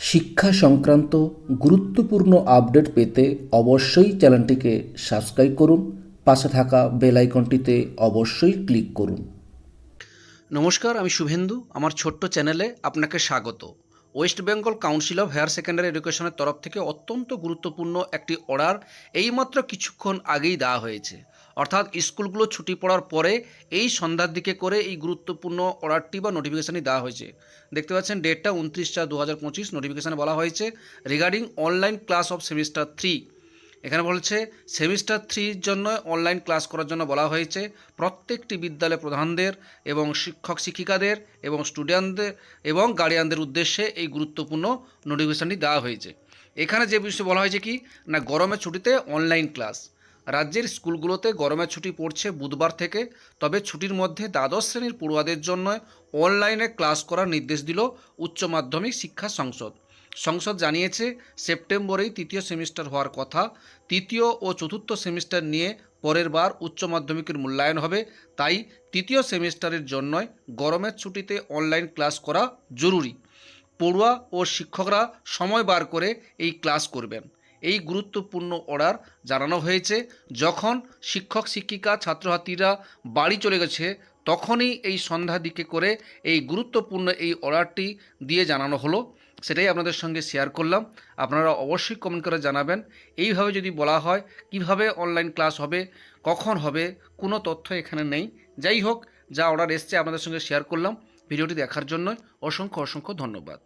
শিক্ষা সংক্রান্ত গুরুত্বপূর্ণ আপডেট পেতে অবশ্যই চ্যানেলটিকে সাবস্ক্রাইব করুন, পাশে থাকা বেল আইকনটিতে অবশ্যই ক্লিক করুন। নমস্কার, আমি শুভেন্দু, আমার ছোট্ট চ্যানেলে আপনাকে স্বাগত। West Bengal council of higher secondary এডুকেশনের তরফ থেকে অত্যন্ত গুরুত্বপূর্ণ একটি অর্ডার এইমাত্র কিছুক্ষণ আগেই দেওয়া হয়েছে। অর্থাৎ স্কুলগুলো ছুটি পড়ার পরে এই সন্ধ্যার দিকে করে এই গুরুত্বপূর্ণ অর্ডারটি বা নোটিফিকেশানই দেওয়া হয়েছে। দেখতে পাচ্ছেন, ডেটটা উনত্রিশ চার দু হাজার পঁচিশ নোটিফিকেশানে বলা হয়েছে। Regarding online class of semester three এখানে বলছে, সেমিস্টার থ্রির জন্য অনলাইন ক্লাস করার জন্য বলা হয়েছে, প্রত্যেকটি বিদ্যালয় প্রধানদের এবং শিক্ষক শিক্ষিকাদের এবং স্টুডেন্টদের এবং গার্ডিয়ানদের উদ্দেশ্যে এই গুরুত্বপূর্ণ নোটিফিকেশানটি দেওয়া হয়েছে। এখানে যে বিষয়ে বলা হয়েছে কি, না, গরমের ছুটিতে অনলাইন ক্লাস। রাজ্যের স্কুলগুলোতে গরমের ছুটি পড়ছে বুধবার থেকে, তবে ছুটির মধ্যে দ্বাদশ শ্রেণির পড়ুয়াদের জন্য অনলাইনে ক্লাস করার নির্দেশ দিল উচ্চ মাধ্যমিক শিক্ষা সংসদ। সংসদ জানিয়েছে সেপ্টেম্বরেই তৃতীয় সেমিস্টার হওয়ার কথা। তৃতীয় ও চতুর্থ সেমিস্টার নিয়ে পরের বার উচ্চ মাধ্যমিকের মূল্যায়ন হবে। তাই তৃতীয় সেমিস্টারের জন্যই গরমের ছুটিতে অনলাইন ক্লাস করা জরুরি। পড়ুয়া ও শিক্ষকরা সময় বার করে এই ক্লাস করবেন। এই গুরুত্বপূর্ণ অর্ডার জানানো হয়েছে। যখন শিক্ষক শিক্ষিকা ছাত্রছাত্রীরা বাড়ি চলে গেছে তখনই এই সন্ধ্যা দিকে করে এই গুরুত্বপূর্ণ এই অর্ডারটি দিয়ে জানানো হলো। সেটাই আপনাদের সঙ্গে শেয়ার করলাম। আপনারা অবশ্যই কমেন্ট করে জানাবেন, এইভাবে যদি বলা হয় কীভাবে অনলাইন ক্লাস হবে, কখন হবে, কোনো তথ্য এখানে নেই। যাই হোক, যা অর্ডার এসছে আপনাদের সঙ্গে শেয়ার করলাম। ভিডিওটি দেখার জন্য অসংখ্য অসংখ্য ধন্যবাদ।